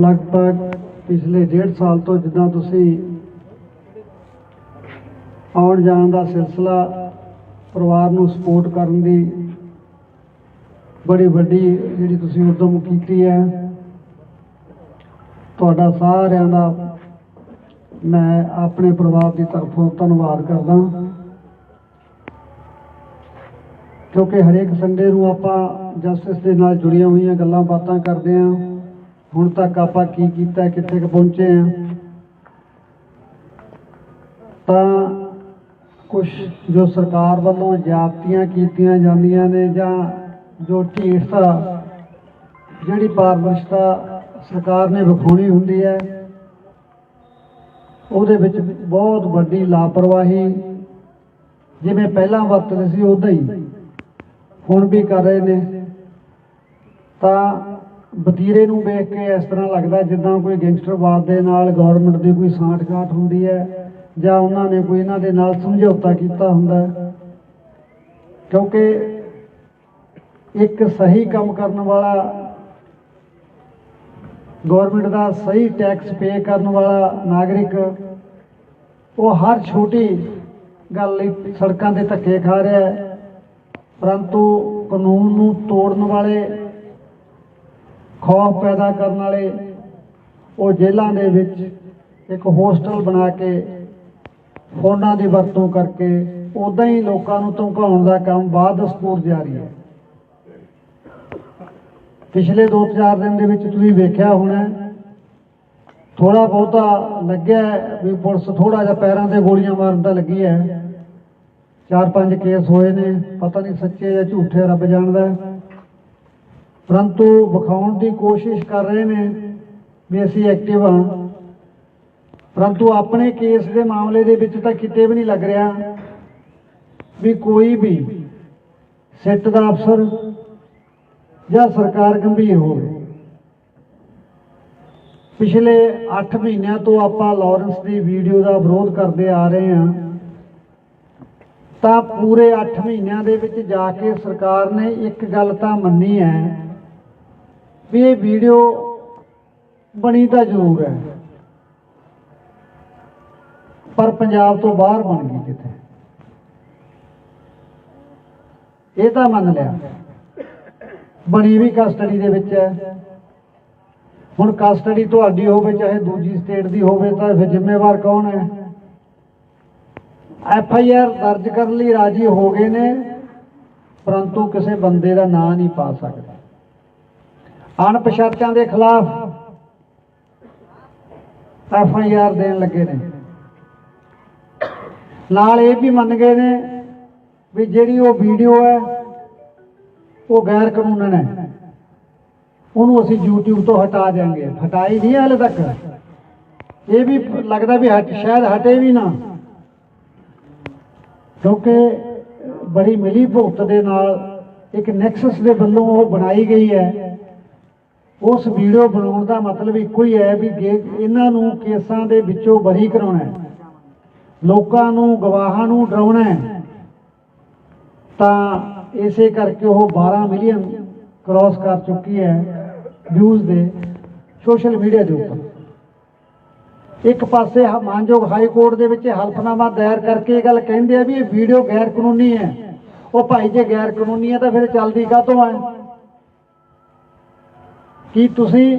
ਲਗਭਗ ਪਿਛਲੇ ਡੇਢ ਸਾਲ ਤੋਂ ਜਿੱਦਾਂ ਤੁਸੀਂ ਆਉਣ ਜਾਣ ਦਾ ਸਿਲਸਿਲਾ ਪਰਿਵਾਰ ਨੂੰ ਸਪੋਰਟ ਕਰਨ ਦੀ ਬੜੀ ਵੱਡੀ ਜਿਹੜੀ ਤੁਸੀਂ ਉਦਮ ਕੀਤੀ ਹੈ, ਤੁਹਾਡਾ ਸਾਰਿਆਂ ਦਾ ਮੈਂ ਆਪਣੇ ਪਰਿਵਾਰ ਦੀ ਤਰਫੋਂ ਧੰਨਵਾਦ ਕਰਦਾ। ਕਿਉਂਕਿ ਹਰੇਕ ਸੰਡੇ ਨੂੰ ਆਪਾਂ ਜਸਟਿਸ ਦੇ ਨਾਲ ਜੁੜੀਆਂ ਹੋਈਆਂ ਗੱਲਾਂ ਬਾਤਾਂ ਕਰਦੇ ਹਾਂ। ਹੁਣ ਤੱਕ ਆਪਾਂ ਕੀ ਕੀਤਾ, ਕਿੱਥੇ ਕੁ ਪਹੁੰਚੇ ਹਾਂ? ਤਾਂ ਕੁਝ ਜੋ ਸਰਕਾਰ ਵੱਲੋਂ ਜਾਪਤੀਆਂ ਕੀਤੀਆਂ ਜਾਂਦੀਆਂ ਨੇ ਜਾਂ ਜੋ ਢੀਠਤਾ ਜਿਹੜੀ ਪਾਰਦਰਸ਼ਤਾ ਸਰਕਾਰ ਨੇ ਵਿਖਾਉਣੀ ਹੁੰਦੀ ਹੈ, ਉਹਦੇ ਵਿੱਚ ਬਹੁਤ ਵੱਡੀ ਲਾਪਰਵਾਹੀ ਜਿਵੇਂ ਪਹਿਲਾਂ ਵਰਤਦੇ ਸੀ, ਉਦਾਂ ਹੀ ਹੁਣ ਵੀ ਕਰ ਰਹੇ ਨੇ। ਤਾਂ ਵਤੀਰੇ ਨੂੰ ਵੇਖ ਕੇ ਇਸ ਤਰ੍ਹਾਂ ਲੱਗਦਾ ਜਿੱਦਾਂ ਕੋਈ ਗੈਂਗਸਟਰਵਾਦ ਦੇ ਨਾਲ ਗਵਰਨਮੈਂਟ ਦੀ ਕੋਈ ਸਾਂਠਗਾਂਠ ਹੁੰਦੀ ਹੈ ਜਾਂ ਉਹਨਾਂ ਨੇ ਕੋਈ ਇਹਨਾਂ ਦੇ ਨਾਲ ਸਮਝੌਤਾ ਕੀਤਾ ਹੁੰਦਾ ਕਿਉਂਕਿ ਇੱਕ ਸਹੀ ਕੰਮ ਕਰਨ ਵਾਲਾ ਗਵਰਨਮੈਂਟ ਦਾ ਸਹੀ ਟੈਕਸ ਪੇ ਕਰਨ ਵਾਲਾ ਨਾਗਰਿਕ, ਉਹ ਹਰ ਛੋਟੀ ਗੱਲ ਲਈ ਸੜਕਾਂ ਤੇ ਧੱਕੇ ਖਾ ਰਿਹਾ ਹੈ। ਪਰੰਤੂ ਕਾਨੂੰਨ ਨੂੰ ਤੋੜਨ ਵਾਲੇ ਖੌਫ ਪੈਦਾ ਕਰਨ ਵਾਲੇ, ਉਹ ਜੇਲ੍ਹਾਂ ਦੇ ਵਿੱਚ ਇੱਕ ਹੋਸਟਲ ਬਣਾ ਕੇ ਫੋਨਾਂ ਦੀ ਵਰਤੋਂ ਕਰਕੇ ਉਦਾਂ ਹੀ ਲੋਕਾਂ ਨੂੰ ਧਮਕਾਉਣ ਦਾ ਕੰਮ ਬਾਅਦ ਸਪੋਰ ਜਾਰੀ ਹੈ ਪਿਛਲੇ 2-4 ਦਿਨ ਦੇ ਵਿੱਚ ਤੁਸੀਂ ਵੇਖਿਆ ਹੋਣਾ ਥੋੜਾ ਬਹੁਤਾ ਲੱਗਿਆ ਵੀ ਪੁਲਿਸ ਥੋੜਾ ਜਿਹਾ ਪੈਰਾਂ ਤੇ ਗੋਲੀਆਂ ਮਾਰਨ ਤਾਂ ਲੱਗੀ ਹੈ ਚਾਰ ਪੰਜ ਕੇਸ ਹੋਏ ਨੇ, ਪਤਾ ਨਹੀਂ ਸੱਚੇ ਜਾਂ ਝੂਠੇ ਰੱਬ ਜਾਣਦਾ ਹੈ। ਪਰੰਤੂ ਵਿਖਾਉਣ ਦੀ ਕੋਸ਼ਿਸ਼ ਕਰ ਰਹੇ ਨੇ ਵੀ ਅਸੀਂ ਐਕਟਿਵ ਹਾਂ। ਪਰੰਤੂ ਆਪਣੇ ਕੇਸ ਦੇ ਮਾਮਲੇ ਦੇ ਵਿੱਚ ਤਾਂ ਕਿਤੇ ਵੀ ਨਹੀਂ ਲੱਗ ਰਿਹਾ ਵੀ ਕੋਈ ਵੀ ਸਿੱਟ ਦਾ ਅਫਸਰ ਜਾਂ ਸਰਕਾਰ ਗੰਭੀਰ ਹੋਵੇ। ਪਿਛਲੇ 8 ਮਹੀਨਿਆਂ ਤੋਂ ਆਪਾਂ ਲਾਰੈਂਸ ਦੀ ਵੀਡੀਓ ਦਾ ਵਿਰੋਧ ਕਰਦੇ ਆ ਰਹੇ ਹਾਂ। ਤਾਂ ਪੂਰੇ 8 ਮਹੀਨਿਆਂ ਦੇ ਵਿੱਚ ਜਾ ਕੇ ਸਰਕਾਰ ਨੇ ਇੱਕ ਗੱਲ ਤਾਂ ਮੰਨੀ ਹੈ ਵੀ ਇਹ ਵੀਡੀਓ ਬਣੀ ਤਾਂ ਜ਼ਰੂਰ ਹੈ। ਪਰ ਪੰਜਾਬ ਤੋਂ ਬਾਹਰ ਬਣ ਗਈ ਕਿਤੇ ਇਹ ਤਾਂ ਮੰਨ ਲਿਆ। ਬਣੀ ਵੀ ਕਸਟਡੀ ਦੇ ਵਿੱਚ ਹੈ। ਹੁਣ ਕਸਟਡੀ ਤੁਹਾਡੀ ਹੋਵੇ, ਚਾਹੇ ਦੂਜੀ ਸਟੇਟ ਦੀ ਹੋਵੇ, ਤਾਂ ਫਿਰ ਜ਼ਿੰਮੇਵਾਰ ਕੌਣ ਹੈ? ਐਫ ਆਈ ਆਰ ਦਰਜ ਕਰਨ ਲਈ ਰਾਜੀ ਹੋ ਗਏ ਨੇ, ਪਰੰਤੂ ਕਿਸੇ ਬੰਦੇ ਦਾ ਨਾਂ ਨਹੀਂ ਪਾ ਸਕਦਾ। ਅਣਪਛਾਤਿਆਂ ਦੇ ਖਿਲਾਫ ਐਫ ਆਈ ਆਰ ਦੇਣ ਲੱਗੇ ਨੇ। ਨਾਲ ਇਹ ਵੀ ਮੰਨ ਗਏ ਨੇ ਵੀ ਜਿਹੜੀ ਉਹ ਵੀਡੀਓ ਹੈ, ਉਹ ਗੈਰ ਕਾਨੂੰਨ ਹੈ। ਉਹਨੂੰ ਅਸੀਂ YouTube ਤੋਂ ਹਟਾ ਦੇਾਂਗੇ ਹਟਾਈ ਨਹੀਂ ਹਾਲੇ ਤੱਕ। ਇਹ ਵੀ ਲੱਗਦਾ ਵੀ ਹਟ, ਸ਼ਾਇਦ ਹਟੇ ਵੀ ਨਾ। ਕਿਉਂਕਿ ਬੜੀ ਮਿਲੀ ਭੁਗਤ ਦੇ ਨਾਲ ਇੱਕ ਨੈਕਸਸ ਦੇ ਵੱਲੋਂ ਉਹ ਬਣਾਈ ਗਈ ਹੈ। ਉਸ ਵੀਡੀਓ ਬਣਾਉਣ ਦਾ ਮਤਲਬ ਇੱਕੋ ਹੀ ਹੈ ਵੀ ਗੇ- ਇਹਨਾਂ ਨੂੰ ਕੇਸਾਂ ਦੇ ਵਿੱਚੋਂ ਬਰੀ ਕਰਾਉਣਾ ਹੈ, ਲੋਕਾਂ ਨੂੰ, ਗਵਾਹਾਂ ਨੂੰ ਡਰਾਉਣਾ ਹੈ, ਤਾਂ ਇਸੇ ਕਰਕੇ ਉਹ 12 ਮਿਲੀਅਨ ਕ੍ਰਾਸ ਕਰ ਚੁੱਕੀ ਹੈ ਵਿਊਜ਼ ਦੇ ਸੋਸ਼ਲ ਮੀਡੀਆ ਦੇ ਉੱਪਰ। ਇੱਕ ਪਾਸੇ ਮਾਨਯੋਗ ਹਾਈ ਕੋਰਟ ਦੇ ਵਿੱਚ ਹਲਫਨਾਮਾ ਦਾਇਰ ਕਰਕੇ ਇਹ ਗੱਲ ਕਹਿੰਦੇ ਆ ਵੀ ਇਹ ਵੀਡੀਓ ਗੈਰ ਕਾਨੂੰਨੀ ਹੈ। ਉਹ ਭਾਈ ਜੇ ਗੈਰ ਕਾਨੂੰਨੀ ਹੈ ਤਾਂ ਫਿਰ ਚੱਲਦੀ ਕਾਹਤੋਂ ਹੈ? ਕੀ ਤੁਸੀਂ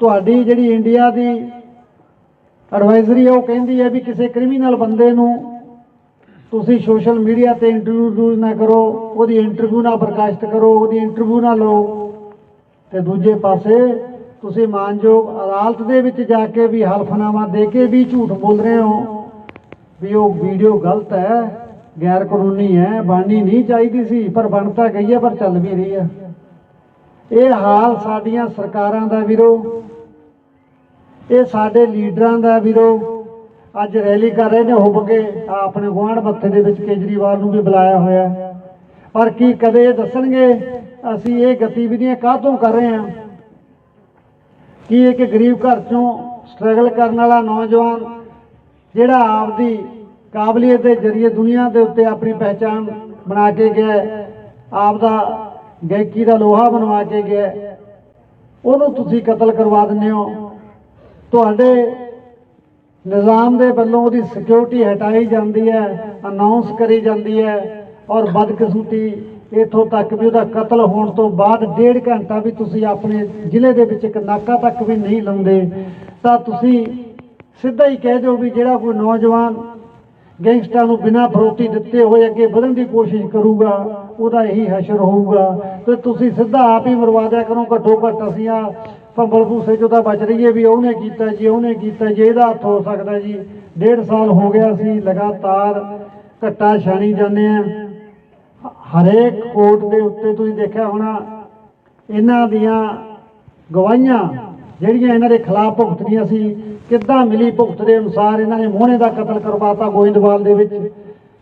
ਤੁਹਾਡੀ ਜਿਹੜੀ ਇੰਡੀਆ ਦੀ ਐਡਵਾਈਜ਼ਰੀ ਹੈ ਉਹ ਕਹਿੰਦੀ ਹੈ ਵੀ ਕਿਸੇ ਕ੍ਰਿਮੀਨਲ ਬੰਦੇ ਨੂੰ ਤੁਸੀਂ ਸੋਸ਼ਲ ਮੀਡੀਆ ਤੇ ਇੰਟਰਵਿਊ ਨਾ ਕਰੋ, ਉਹਦੀ ਇੰਟਰਵਿਊ ਨਾ ਪ੍ਰਕਾਸ਼ਿਤ ਕਰੋ, ਉਹਦੀ ਇੰਟਰਵਿਊ ਨਾ ਲਓ। ਤੇ ਦੂਜੇ ਪਾਸੇ ਤੁਸੀਂ ਮਾਨਯੋਗ ਅਦਾਲਤ ਦੇ ਵਿੱਚ ਜਾ ਕੇ ਵੀ ਹਲਫਨਾਮਾ ਦੇ ਕੇ ਵੀ ਝੂਠ ਬੋਲ ਰਹੇ ਹੋ ਵੀ ਉਹ ਵੀਡੀਓ ਗਲਤ ਹੈ ਗੈਰ ਕਾਨੂੰਨੀ ਹੈ, ਬਣਨੀ ਨਹੀਂ ਚਾਹੀਦੀ ਸੀ, ਪਰ ਬਣ ਤਾਂ ਗਈ ਹੈ, ਪਰ ਚੱਲ ਵੀ ਰਹੀ ਹੈ। ਇਹ ਹਾਲ ਸਾਡੀਆਂ ਸਰਕਾਰਾਂ ਦਾ ਵੀਰੋ। ਇਹ ਸਾਡੇ ਲੀਡਰਾਂ ਦਾ ਵੀਰੋ। ਅੱਜ ਰੈਲੀ ਕਰ ਰਹੇ ਨੇ ਹੁੱਬ ਕੇ ਆਪਣੇ ਗੁਆਂਢ ਮੱਥੇ ਦੇ ਵਿੱਚ ਕੇਜਰੀਵਾਲ ਨੂੰ ਵੀ ਬੁਲਾਇਆ ਹੋਇਆ। ਹੈ। ਪਰ ਕੀ ਕਦੇ ਇਹ ਦੱਸਣਗੇ? ਅਸੀਂ ਇਹ ਗਤੀਵਿਧੀਆਂ ਕਾਹਤੋਂ ਕਰ ਰਹੇ ਹਾਂ? ਕੀ ਇੱਕ ਗਰੀਬ ਘਰ ਚੋਂ ਸਟਰਗਲ ਕਰਨ ਵਾਲਾ ਨੌਜਵਾਨ ਜਿਹੜਾ ਆਪਦੀ ਕਾਬਲੀਅਤ ਦੇ ਜ਼ਰੀਏ ਦੁਨੀਆ ਦੇ ਉੱਤੇ ਆਪਣੀ ਪਹਿਚਾਣ ਬਣਾ ਕੇ ਗਿਆ ਹੈ, ਆਪਦਾ ਗਾਇਕੀ ਦਾ ਲੋਹਾ ਬਣਵਾ ਕੇ ਗਿਆ। ਉਹਨੂੰ ਤੁਸੀਂ ਕਤਲ ਕਰਵਾ ਦਿੰਦੇ ਹੋ। ਤੁਹਾਡੇ ਨਿਜ਼ਾਮ ਦੇ ਵੱਲੋਂ ਉਹਦੀ ਸਿਕਿਉਰਿਟੀ ਹਟਾਈ ਜਾਂਦੀ ਹੈ ਅਨਾਉਂਸ ਕਰੀ ਜਾਂਦੀ ਹੈ ਔਰ ਬਦਕਿਸਮਤੀ ਇਥੋਂ ਤੱਕ ਵੀ ਉਹਦਾ ਕਤਲ ਹੋਣ ਤੋਂ ਬਾਅਦ ਡੇਢ ਘੰਟਾ ਵੀ ਤੁਸੀਂ ਆਪਣੇ ਜ਼ਿਲ੍ਹੇ ਦੇ ਵਿੱਚ ਇੱਕ ਨਾਕਾ ਤੱਕ ਵੀ ਨਹੀਂ ਲਾਉਂਦੇ। ਤਾਂ ਤੁਸੀਂ ਸਿੱਧਾ ਹੀ ਕਹਿ ਦਿਓ ਵੀ ਜਿਹੜਾ ਕੋਈ ਨੌਜਵਾਨ ਗੈਂਗਸਟਰਾਂ ਨੂੰ ਬਿਨਾਂ ਫਰੋਤੀ ਦਿੱਤੇ ਹੋਏ ਅੱਗੇ ਵਧਣ ਦੀ ਕੋਸ਼ਿਸ਼ ਕਰੂਗਾ, ਉਹਦਾ ਇਹੀ ਹਸ਼ਰ ਹੋਊਗਾ। ਤੇ ਤੁਸੀਂ ਸਿੱਧਾ ਆਪ ਹੀ ਮਰਵਾਦਿਆ ਕਰੋ, ਘੱਟੋ ਘੱਟ ਅਸੀਂ ਆ ਭੰਬਲ ਭੂਸੇ ਚੋਂ ਤਾਂ ਬਚ ਰਹੀਏ ਵੀ ਉਹਨੇ ਕੀਤਾ ਜੀ, ਉਹਨੇ ਕੀਤਾ ਜੀ, ਇਹਦਾ ਹੱਥ ਹੋ ਸਕਦਾ ਜੀ। ਡੇਢ ਸਾਲ ਹੋ ਗਿਆ ਸੀ ਲਗਾਤਾਰ ਘੱਟਾ ਛਾਣੀ ਜਾਂਦੇ ਆ ਹਰੇਕ ਕੋਰਟ ਦੇ ਉੱਤੇ ਤੁਸੀਂ ਦੇਖਿਆ ਹੋਣਾ, ਇਹਨਾਂ ਦੀਆਂ ਗਵਾਹੀਆਂ ਜਿਹੜੀਆਂ ਇਹਨਾਂ ਦੇ ਖਿਲਾਫ ਭੁਗਤਣੀਆਂ ਸੀ, ਕਿੱਦਾਂ ਮਿਲੀ ਭੁਗਤ ਦੇ ਅਨੁਸਾਰ ਇਹਨਾਂ ਨੇ ਮੋਹਣੇ ਦਾ ਕਤਲ ਕਰਵਾਤਾ ਗੋਇੰਦਵਾਲ ਦੇ ਵਿੱਚ?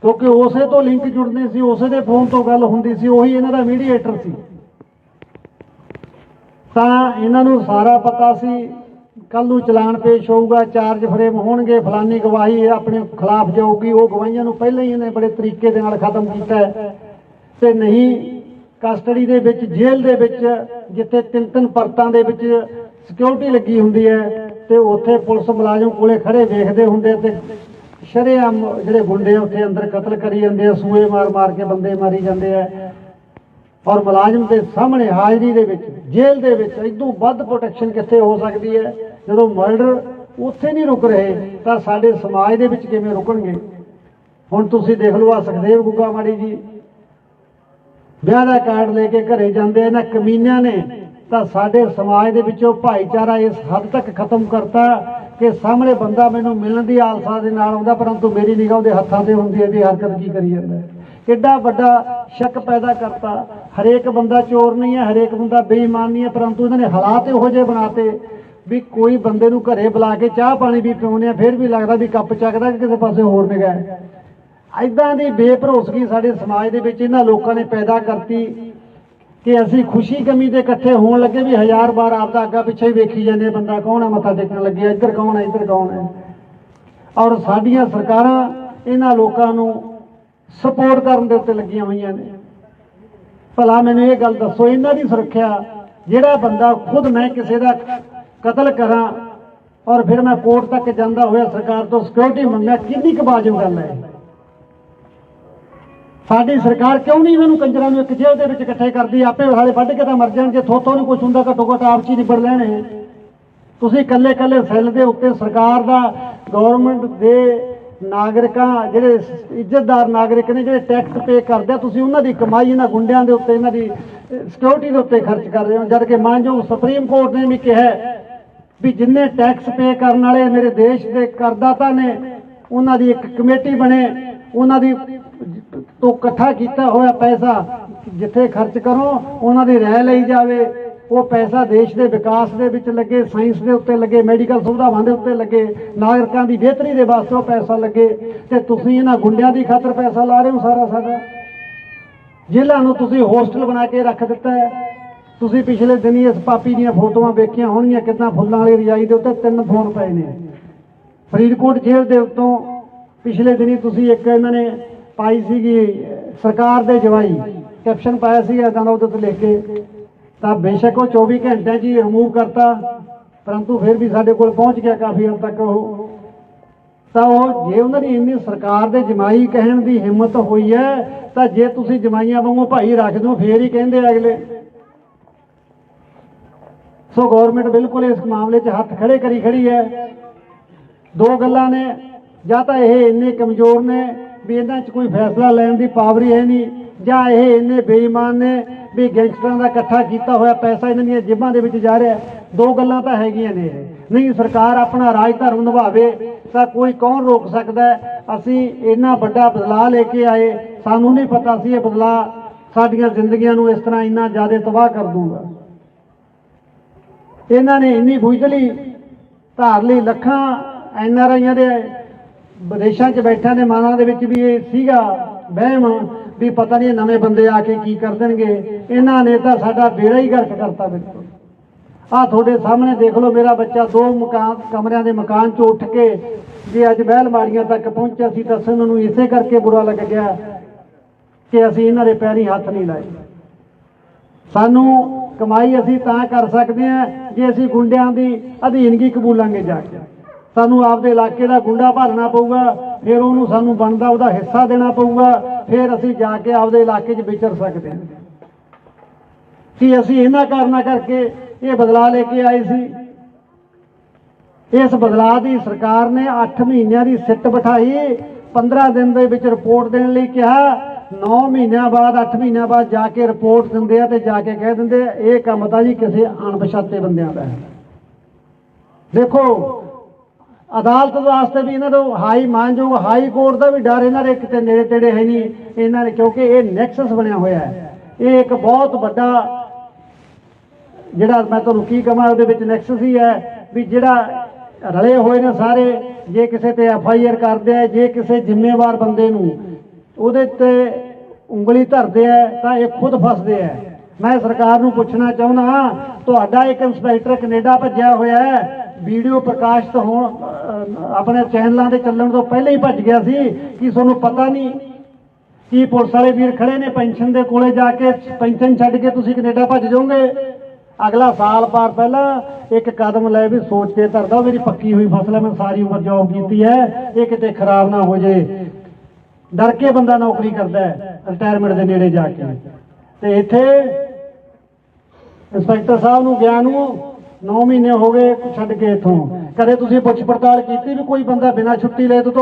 ਕਿਉਂਕਿ ਉਸੇ ਤੋਂ ਲਿੰਕ ਜੁੜਦੇ ਸੀ, ਉਸੇ ਦੇ ਫੋਨ ਤੋਂ ਗੱਲ ਹੁੰਦੀ ਸੀ, ਉਹੀ ਇਹਨਾਂ ਦਾ ਮੀਡੀਏਟਰ ਸੀ। ਤਾਂ ਇਹਨਾਂ ਨੂੰ ਸਾਰਾ ਪਤਾ ਸੀ ਕੱਲ ਨੂੰ ਚਲਾਨ ਪੇਸ਼ ਹੋਊਗਾ ਚਾਰਜ ਫਰੇਮ ਹੋਣਗੇ, ਫਲਾਨੀ ਗਵਾਹੀ ਆਪਣੇ ਖਿਲਾਫ ਜਾਊਗੀ, ਉਹ ਗਵਾਹੀਆਂ ਨੂੰ ਪਹਿਲਾਂ ਹੀ ਇਹਨੇ ਬੜੇ ਤਰੀਕੇ ਦੇ ਨਾਲ ਖਤਮ ਕੀਤਾ ਤੇ ਨਹੀਂ ਕਸਟਡੀ ਦੇ ਵਿੱਚ, ਜੇਲ੍ਹ ਦੇ ਵਿੱਚ, ਜਿੱਥੇ ਤਿੰਨ ਤਿੰਨ ਪਰਤਾਂ ਦੇ ਵਿੱਚ ਸਿਕਿਉਰਿਟੀ ਲੱਗੀ ਹੁੰਦੀ ਹੈ ਤੇ ਉੱਥੇ ਪੁਲਿਸ ਮੁਲਾਜ਼ਮ ਕੋਲੇ ਖੜੇ ਵੇਖਦੇ ਹੁੰਦੇ ਤੇ ਸ਼ਰੇਆਮ ਜਿਹੜੇ ਗੁੰਡੇ ਆ ਉੱਥੇ ਅੰਦਰ ਕਤਲ ਕਰੀ ਜਾਂਦੇ ਆ, ਸੂਏ ਮਾਰ ਮਾਰ ਕੇ ਬੰਦੇ ਮਾਰੀ ਜਾਂਦੇ ਆ। ਔਰ ਮੁਲਾਜ਼ਮ ਦੇ ਸਾਹਮਣੇ ਹਾਜ਼ਰੀ ਦੇ ਵਿੱਚ, ਜੇਲ੍ਹ ਦੇ ਵਿੱਚ ਇਦੋਂ ਵੱਧ ਪ੍ਰੋਟੈਕਸ਼ਨ ਕਿੱਥੇ ਹੋ ਸਕਦੀ ਹੈ? ਜਦੋਂ ਮਰਡਰ ਉੱਥੇ ਨਹੀਂ ਰੁਕ ਰਹੇ, ਤਾਂ ਸਾਡੇ ਸਮਾਜ ਦੇ ਵਿੱਚ ਕਿਵੇਂ ਰੁਕਣਗੇ? ਹੁਣ ਤੁਸੀਂ ਦੇਖ ਲਓ ਆ ਸੁਖਦੇਵ ਗੁੱਗਾ ਮਾੜੀ ਜੀ। ਵਿਆਹ ਦਾ ਕਾਰਡ ਲੈ ਕੇ ਘਰੇ ਜਾਂਦੇ ਇਹਨਾਂ ਕਮੀਨਿਆਂ ਨੇ ਤਾਂ ਸਾਡੇ ਸਮਾਜ ਦੇ ਵਿੱਚੋਂ ਭਾਈਚਾਰਾ ਇਸ ਹੱਦ ਤੱਕ ਖਤਮ ਕਰਤਾ ਕਿ ਸਾਹਮਣੇ ਬੰਦਾ ਮੈਨੂੰ ਮਿਲਣ ਦੀ ਆਲਸਾ ਦੇ ਨਾਲ ਆਉਂਦਾ, ਪਰੰਤੂ ਮੇਰੀ ਨਿਗਾਹ ਉਹਦੇ ਹੱਥਾਂ ਤੇ ਹੁੰਦੀ ਹੈ ਵੀ ਹਰਕਤ ਕੀ ਕਰੀ ਜਾਂਦਾ ਕਿੱਡਾ ਵੱਡਾ ਸ਼ੱਕ ਪੈਦਾ ਕਰਤਾ। ਹਰੇਕ ਬੰਦਾ ਚੋਰ ਨਹੀਂ ਹੈ, ਹਰੇਕ ਬੰਦਾ ਬੇਈਮਾਨ ਨਹੀਂ ਹੈ, ਪਰੰਤੂ ਇਹਨਾਂ ਨੇ ਹਾਲਾਤ ਇਹੋ ਜਿਹੇ ਬਣਾਤੇ ਵੀ ਕੋਈ ਬੰਦੇ ਨੂੰ ਘਰੇ ਬੁਲਾ ਕੇ ਚਾਹ ਪਾਣੀ ਵੀ ਪਿਉਣੇ ਆ, ਫਿਰ ਵੀ ਲੱਗਦਾ ਵੀ ਕੱਪ ਚੱਕਦਾ ਕਿ ਕਿਸੇ ਪਾਸੇ ਹੋਰ ਨਿਗਾਹ ਐਦਾਂ ਦੀ ਬੇਭਰੋਸਗੀ ਸਾਡੇ ਸਮਾਜ ਦੇ ਵਿੱਚ ਇਹਨਾਂ ਲੋਕਾਂ ਨੇ ਪੈਦਾ ਕਰਤੀ। ਕਿ ਅਸੀਂ ਖੁਸ਼ੀ ਗਮੀ ਦੇ ਇਕੱਠੇ ਹੋਣ ਲੱਗੇ ਵੀ ਹਜ਼ਾਰ ਵਾਰ ਆਪਦਾ ਅੱਗਾ ਪਿੱਛੇ ਹੀ ਵੇਖੀ ਜਾਂਦੇ ਬੰਦਾ ਕੌਣ ਹੈ ਮੱਥਾ ਟੇਕਣ ਲੱਗਿਆ ਇੱਧਰ ਕੌਣ ਹੈ ਇੱਧਰ ਕੌਣ ਹੈ ਔਰ ਸਾਡੀਆਂ ਸਰਕਾਰਾਂ ਇਹਨਾਂ ਲੋਕਾਂ ਨੂੰ ਸਪੋਰਟ ਕਰਨ ਦੇ ਉੱਤੇ ਲੱਗੀਆਂ ਹੋਈਆਂ ਨੇ। ਭਲਾ ਮੈਨੂੰ ਇਹ ਗੱਲ ਦੱਸੋ, ਇਹਨਾਂ ਦੀ ਸੁਰੱਖਿਆ ਜਿਹੜਾ ਬੰਦਾ ਖੁਦ ਮੈਂ ਕਿਸੇ ਦਾ ਕਤਲ ਕਰਾਂ ਔਰ ਫਿਰ ਮੈਂ ਕੋਰਟ ਤੱਕ ਜਾਂਦਾ ਹੋਇਆ ਸਰਕਾਰ ਤੋਂ ਸਿਕਿਉਰਿਟੀ ਮੰਗਾਂ, ਕਿੰਨੀ ਕੁ ਵਾਜਬ ਗੱਲ ਹੈ ਸਾਡੀ ਸਰਕਾਰ ਕਿਉਂ ਨਹੀਂ ਇਹਨਾਂ ਨੂੰ ਕੰਜਰਾਂ ਨੂੰ ਇੱਕ ਜੇਲ੍ਹ ਦੇ ਵਿੱਚ ਇਕੱਠੇ ਕਰਦੀ? ਆਪੇ ਹਾਲੇ ਵੱਢ ਕੇ ਤਾਂ ਮਰ ਜਾਣ ਜੇ ਥੋਥੋਂ ਨਹੀਂ ਕੁਝ ਹੁੰਦਾ ਘੱਟੋ ਘੱਟ ਆਪ ਚ ਹੀ ਨਿਬੜ ਲੈਣੇ ਤੁਸੀਂ ਇਕੱਲੇ ਇਕੱਲੇ ਸੈੱਲ ਦੇ ਉੱਤੇ ਸਰਕਾਰ ਦਾ ਗਵਰਨਮੈਂਟ ਦੇ ਨਾਗਰਿਕਾਂ, ਜਿਹੜੇ ਇੱਜ਼ਤਦਾਰ ਨਾਗਰਿਕ ਨੇ, ਜਿਹੜੇ ਟੈਕਸ ਪੇ ਕਰਦੇ ਤੁਸੀਂ ਉਹਨਾਂ ਦੀ ਕਮਾਈ ਇਹਨਾਂ ਗੁੰਡਿਆਂ ਦੇ ਉੱਤੇ, ਇਹਨਾਂ ਦੀ ਸਿਕਿਉਰਿਟੀ ਦੇ ਉੱਤੇ ਖਰਚ ਕਰ ਰਹੇ ਹੋ। ਜਦ ਕਿ ਮਾਨਯੋਗ ਸੁਪਰੀਮ ਕੋਰਟ ਨੇ ਵੀ ਕਿਹਾ ਵੀ ਜਿੰਨੇ ਟੈਕਸ ਪੇ ਕਰਨ ਵਾਲੇ ਮੇਰੇ ਦੇਸ਼ ਦੇ ਕਰਦਾਤਾ ਨੇ, ਉਹਨਾਂ ਦੀ ਇੱਕ ਕਮੇਟੀ ਬਣੇ, ਉਹਨਾਂ ਦੀ ਤੋਂ ਇਕੱਠਾ ਕੀਤਾ ਹੋਇਆ ਪੈਸਾ ਜਿੱਥੇ ਖਰਚ ਕਰੋ, ਉਹਨਾਂ ਦੀ ਰਹਿ ਲਈ ਜਾਵੇ। ਉਹ ਪੈਸਾ ਦੇਸ਼ ਦੇ ਵਿਕਾਸ ਦੇ ਵਿੱਚ ਲੱਗੇ, ਸਾਇੰਸ ਦੇ ਉੱਤੇ ਲੱਗੇ, ਮੈਡੀਕਲ ਸੁਵਿਧਾਵਾਂ ਦੇ ਉੱਤੇ ਲੱਗੇ, ਨਾਗਰਿਕਾਂ ਦੀ ਬਿਹਤਰੀ ਦੇ ਵਾਸਤੇ ਉਹ ਪੈਸਾ ਲੱਗੇ। ਤੇ ਤੁਸੀਂ ਇਹਨਾਂ ਗੁੰਡਿਆਂ ਦੀ ਖਾਤਰ ਪੈਸਾ ਲਾ ਰਹੇ ਹੋ ਸਾਰਾ ਸਾਡਾ। ਜੇਲ੍ਹਾਂ ਨੂੰ ਤੁਸੀਂ ਹੋਸਟਲ ਬਣਾ ਕੇ ਰੱਖ ਦਿੱਤਾ ਹੈ। ਤੁਸੀਂ ਪਿਛਲੇ ਦਿਨੀ ਇਸ ਪਾਪੀ ਦੀਆਂ ਫੋਟੋਆਂ ਵੇਖੀਆਂ ਹੋਣਗੀਆਂ ਕਿੰਨਾ ਫੁੱਲਾਂ ਵਾਲੀ ਰਜਾਈ ਦੇ ਉੱਤੇ ਤਿੰਨ ਫੋਨ ਪਏ ਨੇ। ਫਰੀਦਕੋਟ ਜੇਲ੍ਹ ਦੇ ਉੱਤੋਂ ਪਿਛਲੇ ਦਿਨੀ ਤੁਸੀਂ ਇੱਕ ਇਹਨਾਂ ਨੇ ਪਾਈ ਸੀਗੀ, ਸਰਕਾਰ ਦੇ ਜਵਾਈ। ਕੈਪਸ਼ਨ ਪਾਇਆ ਸੀ ਇਦਾਂ ਦਾ ਉਹਦੇ ਤੇ ਲਿਖ ਕੇ। ਤਾਂ ਬੇਸ਼ੱਕ ਉਹ 24 ਘੰਟਿਆਂ 'ਚ ਹੀ ਰਿਮੂਵ ਕਰਤਾ, ਪਰੰਤੂ ਫਿਰ ਵੀ ਸਾਡੇ ਕੋਲ ਪਹੁੰਚ ਗਿਆ ਕਾਫੀ ਹੱਦ ਤੱਕ ਉਹ। ਤਾਂ ਉਹ ਜੇ ਉਹਨਾਂ ਦੀ ਇੰਨੀ ਸਰਕਾਰ ਦੇ ਜਮਾਈ ਕਹਿਣ ਦੀ ਹਿੰਮਤ ਹੋਈ ਹੈ, ਤਾਂ ਜੇ ਤੁਸੀਂ ਜਮਾਈਆਂ ਵਾਂਗੂ ਭਾਈ ਰੱਖ ਦਿਓ, ਫੇਰ ਹੀ ਕਹਿੰਦੇ ਅਗਲੇ। ਸੋ ਗਵਰਨਮੈਂਟ ਬਿਲਕੁਲ ਇਸ ਮਾਮਲੇ 'ਚ ਹੱਥ ਖੜੇ ਕਰੀ ਖੜੀ ਹੈ। ਦੋ ਗੱਲਾਂ ਨੇ। ਜਾਂ ਤਾਂ ਇਹ ਇੰਨੇ ਕਮਜ਼ੋਰ ਨੇ ਵੀ ਇਹਨਾਂ 'ਚ ਕੋਈ ਫੈਸਲਾ ਲੈਣ ਦੀ ਪਾਵਰ ਹੀ ਹੈ ਨਹੀਂ, ਜਾਂ ਇਹ ਇੰਨੇ ਬੇਈਮਾਨ ਨੇ ਵੀ ਗੈਂਗਸਟਰਾਂ ਦਾ ਇਕੱਠਾ ਕੀਤਾ ਹੋਇਆ ਪੈਸਾ ਇਹਨਾਂ ਦੀਆਂ ਜੇਬਾਂ ਦੇ ਵਿੱਚ ਜਾ ਰਿਹਾ ਦੋ ਗੱਲਾਂ ਤਾਂ ਹੈਗੀਆਂ ਨੇ ਨਹੀਂ, ਸਰਕਾਰ ਆਪਣਾ ਰਾਜ ਧਰਮ ਨਿਭਾਵੇ ਤਾਂ ਕੋਈ ਕੌਣ ਰੋਕ ਸਕਦਾ ਅਸੀਂ ਇੰਨਾ ਵੱਡਾ ਬਦਲਾਅ ਲੈ ਕੇ ਆਏ, ਸਾਨੂੰ ਨਹੀਂ ਪਤਾ ਸੀ ਇਹ ਬਦਲਾਅ ਸਾਡੀਆਂ ਜ਼ਿੰਦਗੀਆਂ ਨੂੰ ਇਸ ਤਰ੍ਹਾਂ ਇੰਨਾ ਜ਼ਿਆਦਾ ਤਬਾਹ ਕਰ ਦੂੰਗਾ। ਇਹਨਾਂ ਨੇ ਇੰਨੀ ਬੁਝਲੀ ਧਾਰ ਲਈ ਲੱਖਾਂ ਐਨ ਆਰ ਆਈਆਂ ਦੇ ਵਿਦੇਸ਼ਾਂ 'ਚ ਬੈਠਿਆਂ ਦੇ ਮਨਾਂ ਦੇ ਵਿੱਚ ਵੀ ਇਹ ਸੀਗਾ ਵਹਿਮ ਵੀ ਪਤਾ ਨਹੀਂ ਇਹ ਨਵੇਂ ਬੰਦੇ ਆ ਕੇ ਕੀ ਕਰ ਦੇਣਗੇ। ਇਹਨਾਂ ਨੇ ਤਾਂ ਸਾਡਾ ਬੇੜਾ ਹੀ ਗਰਕ ਕਰਤਾ ਬਿਲਕੁਲ। ਆ ਤੁਹਾਡੇ ਸਾਹਮਣੇ ਦੇਖ ਲਓ ਮੇਰਾ ਬੱਚਾ ਦੋ ਮਕਾਨ, ਕਮਰਿਆਂ ਦੇ ਮਕਾਨ 'ਚੋਂ ਉੱਠ ਕੇ ਜੇ ਅੱਜ ਮਹਿਲ ਮਾੜੀਆਂ ਤੱਕ ਪਹੁੰਚਿਆ ਸੀ ਤਾਂ ਸਾਨੂੰ ਨੂੰ ਇਸੇ ਕਰਕੇ ਬੁਰਾ ਲੱਗ ਗਿਆ ਕਿ ਅਸੀਂ ਇਹਨਾਂ ਦੇ ਪੈਰੀ ਹੱਥ ਨਹੀਂ ਲਾਏ। ਸਾਨੂੰ ਕਮਾਈ ਅਸੀਂ ਤਾਂ ਕਰ ਸਕਦੇ ਹਾਂ ਜੇ ਅਸੀਂ ਗੁੰਡਿਆਂ ਦੀ ਅਧੀਨਗੀ ਕਬੂਲਾਂਗੇ ਜਾ ਕੇ। ਸਾਨੂੰ ਆਪਦੇ ਇਲਾਕੇ ਦਾ ਗੁੰਡਾ ਭਰਨਾ ਪਊਗਾ ਫਿਰ ਉਹਨੂੰ ਸਾਨੂੰ ਬਣਦਾ ਉਹਦਾ ਹਿੱਸਾ ਦੇਣਾ ਪਊਗਾ ਫਿਰ ਅਸੀਂ ਜਾ ਕੇ ਆਪਦੇ ਇਲਾਕੇ 'ਚ ਵਿਚਰ ਸਕਦੇ ਹਾਂ। ਕਿ ਅਸੀਂ ਇਹਨਾਂ ਕਾਰਨਾਂ ਕਰਕੇ ਇਹ ਬਦਲਾਅ ਲੈ ਕੇ ਆਏ ਸੀ? ਇਸ ਬਦਲਾਅ ਦੀ ਸਰਕਾਰ ਨੇ 8 ਮਹੀਨਿਆਂ ਦੀ ਸਿੱਟ ਬਿਠਾਈ 15 ਦਿਨ ਦੇ ਵਿੱਚ ਰਿਪੋਰਟ ਦੇਣ ਲਈ ਕਿਹਾ 9 ਮਹੀਨਿਆਂ ਬਾਅਦ 8 ਮਹੀਨਿਆਂ ਬਾਅਦ ਜਾ ਕੇ ਰਿਪੋਰਟ ਦਿੰਦੇ ਆ ਤੇ ਜਾ ਕੇ ਕਹਿ ਦਿੰਦੇ ਆ, ਇਹ ਕੰਮ ਤਾਂ ਜੀ ਕਿਸੇ ਅਣਪਛਾਤੇ ਬੰਦਿਆਂ ਦਾ ਹੈ। ਦੇਖੋ ਅਦਾਲਤ ਵਾਸਤੇ ਵੀ ਇਹਨਾਂ ਨੂੰ ਹਾਈ ਮਾਨਯੋਗ ਹਾਈ ਕੋਰਟ ਦਾ ਵੀ ਡਰ ਇਹਨਾਂ ਦੇ ਕਿਤੇ ਨੇੜੇ ਤੇੜੇ ਹੈ ਨਹੀਂ, ਇਹਨਾਂ ਨੇ ਕਿਉਂਕਿ ਇਹ ਨੈਕਸਸ ਬਣਿਆ ਹੋਇਆ ਹੈ। ਇਹ ਇੱਕ ਬਹੁਤ ਵੱਡਾ ਜਿਹੜਾ ਮੈਂ ਤੁਹਾਨੂੰ ਕੀ ਕਹਾਂ, ਉਹਦੇ ਵਿੱਚ ਨੈਕਸਸ ਹੀ ਹੈ ਵੀ ਜਿਹੜਾ ਰਲੇ ਹੋਏ ਨੇ ਸਾਰੇ, ਜੇ ਕਿਸੇ ਤੇ ਐਫ ਆਈ ਆਰ ਕਰਦੇ ਆ, ਜੇ ਕਿਸੇ ਜ਼ਿੰਮੇਵਾਰ ਬੰਦੇ ਨੂੰ ਉਹਦੇ ਤੇ ਉਂਗਲੀ ਧਰਦੇ ਆ, ਤਾਂ ਇਹ ਖੁਦ ਫਸਦੇ ਆ। ਮੈਂ ਸਰਕਾਰ ਨੂੰ ਪੁੱਛਣਾ ਚਾਹੁੰਦਾ ਤੁਹਾਡਾ ਇੱਕ ਇੰਸਪੈਕਟਰ ਕੈਨੇਡਾ ਭੱਜਿਆ ਹੋਇਆ ਹੈ ਵੀਡੀਓ ਪ੍ਰਕਾਸ਼ਿਤ ਹੋਣ ਆਪਣੇ ਚੈਨਲਾਂ ਦੇ ਚੱਲਣ ਤੋਂ ਪਹਿਲਾਂ ਹੀ ਭੱਜ ਗਿਆ ਸੀ ਕਿ ਤੁਹਾਨੂੰ ਪਤਾ ਨਹੀਂ ਕੀ ਪੁਲਿਸ ਵਾਲੇ ਵੀਰ ਖੜੇ ਨੇ ਪੈਨਸ਼ਨ ਦੇ ਕੋਲੇ ਜਾ ਕੇ, ਪੈਨਸ਼ਨ ਛੱਡ ਕੇ ਤੁਸੀਂ ਕੈਨੇਡਾ ਭੱਜ ਜਾਓਗੇ? ਅਗਲਾ ਸਾਲ ਪਾਰ ਪਹਿਲਾਂ ਇੱਕ ਕਦਮ ਲੈ ਵੀ ਸੋਚ ਕੇ ਧਰਦਾ, ਮੇਰੀ ਪੱਕੀ ਹੋਈ ਫਸਲ ਹੈ, ਮੈਂ ਸਾਰੀ ਉਮਰ ਜੌਬ ਕੀਤੀ ਹੈ, ਇਹ ਕਿਤੇ ਖਰਾਬ ਨਾ ਹੋ ਜੇ। ਡਰ ਕੇ ਬੰਦਾ ਨੌਕਰੀ ਕਰਦਾ ਹੈ ਰਿਟਾਇਰਮੈਂਟ ਦੇ ਨੇੜੇ ਜਾ ਕੇ। ਤੇ ਇੱਥੇ ਇੰਸਪੈਕਟਰ ਸਾਹਿਬ ਨੂੰ ਗਿਆ ਨੂੰ 9 ਮਹੀਨੇ ਹੋ ਗਏ ਛੱਡ ਕੇ ਇਥੋਂ। ਕਦੇ ਤੁਸੀਂ ਪੁੱਛ ਪੜਤਾਲ ਕੀਤੀ ਵੀ ਕੋਈ ਬੰਦਾ ਬਿਨਾਂ ਛੁੱਟੀ ਲਏ ਤੋਂ